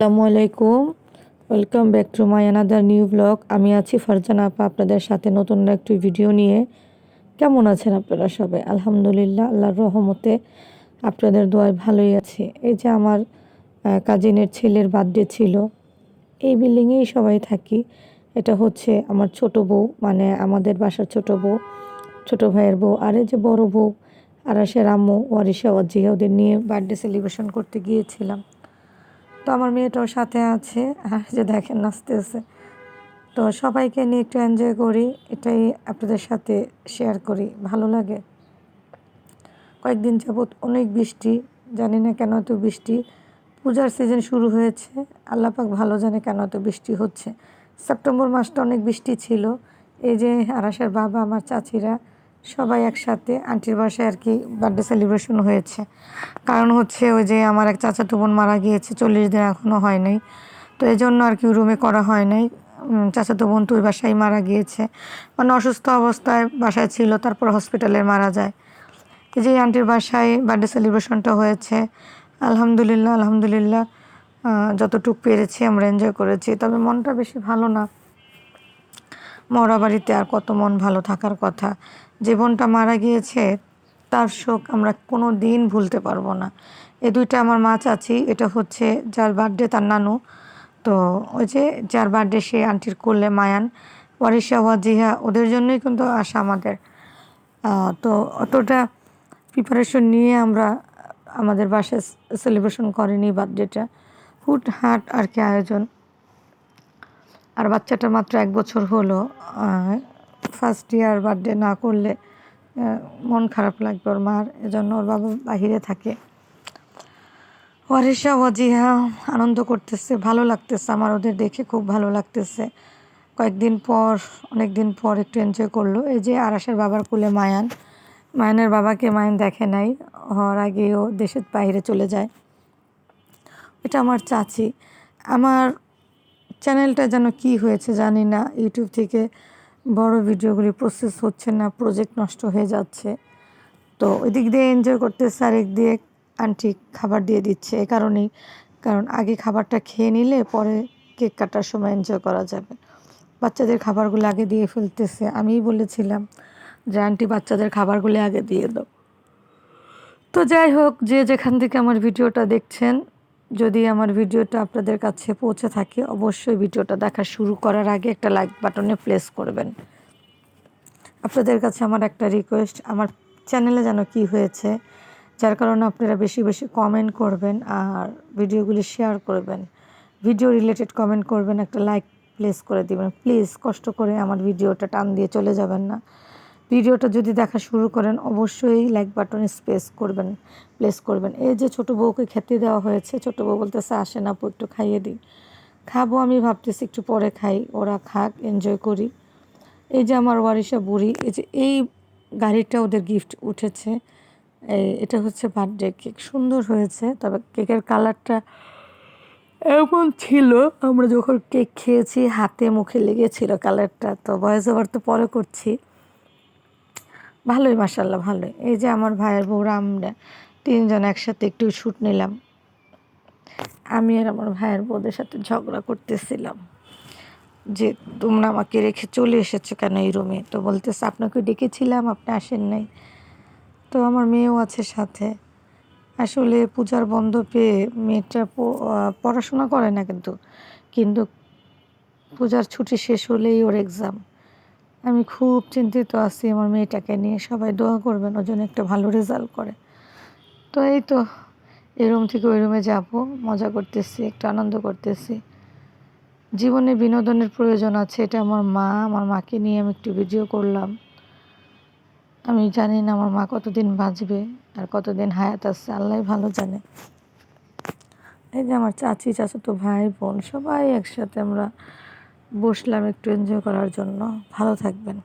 আসসালামু আলাইকুম welcome back to my another new blog আমি আছি ফারজানা আপা আপনাদের সাথে নতুন একটি ভিডিও নিয়ে। কেমন আছেন আপনারা সবাই? আলহামদুলিল্লাহ, আল্লাহর রহমতে আপনাদের দোয়ায় ভালোই আছি। এই যে আমার কাজিনের ছেলের বার্থডে ছিল। এই বিল্ডিংয়েই সবাই থাকি। এটা হচ্ছে আমার ছোট বউ মানে আমাদের বাসার ছোট বউ, ছোট ভাইয়ের বউ, আর এই যে বড় বউ আরাসের আম্মু ওয়ারিসা ওয়াজিয়া, ওদের নিয়ে বার্থডে সেলিব্রেশন করতে গিয়েছিলাম। তো আমার মেয়েটাও সাথে আছে। আর যে দেখেন, নাচতেছে। তো সবাইকে নিয়ে একটু এনজয় করি। এটাই আপনাদের সাথে শেয়ার করি। ভালো লাগে। কয়েকদিন যাবৎ অনেক বৃষ্টি। জানি না কেন এত বৃষ্টি। পূজার সিজন শুরু হয়েছে। আল্লাপাক ভালো জানে কেন এত বৃষ্টি হচ্ছে। সেপ্টেম্বর মাসটা অনেক বৃষ্টি ছিল। এই যে আরাসের বাবা, আমার চাচিরা সবাই একসাথে আন্টির বাসায় আর কি বার্থডে সেলিব্রেশন হয়েছে। কারণ হচ্ছে ওই যে আমার এক চাচাতো বোন মারা গিয়েছে, চল্লিশ দিন এখনও হয় নাই। তো এই জন্য আর কি রুমে করা হয় নাই। চাচাতো বোন তুই বাসায় মারা গিয়েছে। মানে অসুস্থ অবস্থায় বাসায় ছিল, তারপর হসপিটালে মারা যায়। এই যে আন্টির বাসায় বার্থডে সেলিব্রেশনটা হয়েছে, আলহামদুলিল্লাহ আলহামদুলিল্লাহ যতটুক পেরেছি আমরা এনজয় করেছি। তবে মনটা বেশি ভালো না। মরা বাড়িতে আর কত মন ভালো থাকার কথা। জীবনটা মারা গিয়েছে, তার শোক আমরা কোনো দিন ভুলতে পারব না। এ দুইটা আমার মা চাচি, এটা হচ্ছে যার বার্থডে তার নানু। তো ওই যে যার বার্থডে সে আন্টির করলে মায়ান, ওয়ারিশা, ওয়াজিহা, ওদের জন্যই কিন্তু আসা আমাদের। তো অতটা প্রিপারেশন নিয়ে আমরা আমাদের বাসায় সেলিব্রেশন করিনি বার্থডেটা হুট হাট আর কি আয়োজন। আর বাচ্চাটা মাত্র এক বছর হলো ফার্স্ট ইয়ার বার্থডে না করলে মন খারাপ লাগবে ওর মার, এজন্য ওর বাবা বাহিরে থাকে। ওয়ারিশা ওয়াজিহা আনন্দ করতেছে, ভালো লাগতেছে আমার ওদের দেখে, খুব ভালো লাগতেছে। কয়েকদিন পর অনেক দিন পর একটু এনজয় করল। এই যে আরাসের বাবার কুলে মায়ান, মায়ানের বাবাকে মায়ান দেখে নাই, হওয়ার আগেও দেশের বাইরে চলে যায়। এটা আমার চাচি। আমার চ্যানেলটা যেন কি হয়েছে জানি না ইউটিউব থেকে বড় ভিডিওগুলি প্রসেস হচ্ছে না প্রজেক্ট নষ্ট হয়ে যাচ্ছে। তো ওই দিক দিয়ে এনজয় করতেছে আরেক দিয়ে আন্টি খাবার দিয়ে দিচ্ছে এ কারণেই। কারণ আগে খাবারটা খেয়ে নিলে পরে কেক কাটার সময় এনজয় করা যাবে। বাচ্চাদের খাবারগুলো আগে দিয়ে ফেলতেছে, আমিই বলেছিলাম যে আন্টি বাচ্চাদের খাবারগুলি আগে দিয়ে দাও। তো যাই হোক, যে যেখান থেকে আমার ভিডিওটা দেখছেন যদি আমার ভিডিওটা আপনাদের কাছে পৌঁছে থাকে, অবশ্যই ভিডিওটা দেখা শুরু করার আগে একটা লাইক বাটনে প্লেস করবেন। আপনাদের কাছে আমার একটা রিকোয়েস্ট আমার চ্যানেলে যেন কি হয়েছে, যার কারণে আপনারা বেশি বেশি কমেন্ট করবেন আর ভিডিওগুলি শেয়ার করবেন। ভিডিও রিলেটেড কমেন্ট করবেন, একটা লাইক প্লেস করে দিবেন। প্লিজ কষ্ট করে আমার ভিডিওটা টান দিয়ে চলে যাবেন না। ভিডিওটা যদি দেখা শুরু করেন, অবশ্যই লাইক বাটনে স্পেস করবেন প্লেস করবেন। এই যে ছোটো বউকে খেতে দেওয়া হয়েছে, ছোটো বউ বলতেছে, আসে না একটু খাইয়ে দিই। খাব আমি, ভাবতেছি একটু পরে খাই, ওরা খাক এনজয় করি। এই যে আমার ওয়ারিসা বুড়ি, এই যে এই গাড়িটা ওদের গিফট উঠেছে। এই, এটা হচ্ছে বার্থডে কেক সুন্দর হয়েছে, তবে কেকের কালারটা এমন ছিল, আমরা যখন কেক খেয়েছি, হাতে মুখে লেগেছিল কালারটা তো ভয়েস ওভার তো পরে করছি। ভালোই মাসাল্লাহ ভালোই। এই যে আমার ভাইয়ের বউরা, আমরা তিনজন একসাথে একটু শ্যুট নিলাম। আমি আর আমার ভাইয়ের বউদের সাথে ঝগড়া করতেছিলাম। যে তোমরা আমাকে রেখে চলে এসেছ কেন এই রুমে তো বলতেছে, আপনাকে ডেকেছিলাম, আপনি আসেন নাই। তো আমার মেয়েও আছে সাথে। আসলে পূজার বন্ধ পেয়ে মেয়েটা পড়াশোনা করে না কিন্তু। কিন্তু পূজার ছুটি শেষ হলেই ওর এক্সাম আমি খুব চিন্তিত আছি আমার মেয়েটাকে নিয়ে। সবাই দোয়া করবেন, ওর জন্য একটা ভালো রেজাল্ট করে। তো এই তো, এই রুম থেকে ওই রুমে যাব, মজা করতেছি, একটু আনন্দ করতেছি। জীবনে বিনোদনের প্রয়োজন আছে, এটা আমার মা, আমার মাকে নিয়ে আমি একটু ভিডিও করলাম। আমি জানি না আমার মা কতদিন বাঁচবে আর কতদিন হায়াত আছে, আল্লাহ ভালো জানে। এই যে আমার চাচি, চাচাতো ভাই, বোন, সবাই একসাথে আমরা বসলাম একটু এনজয় করার জন্য। ভালো থাকবেন।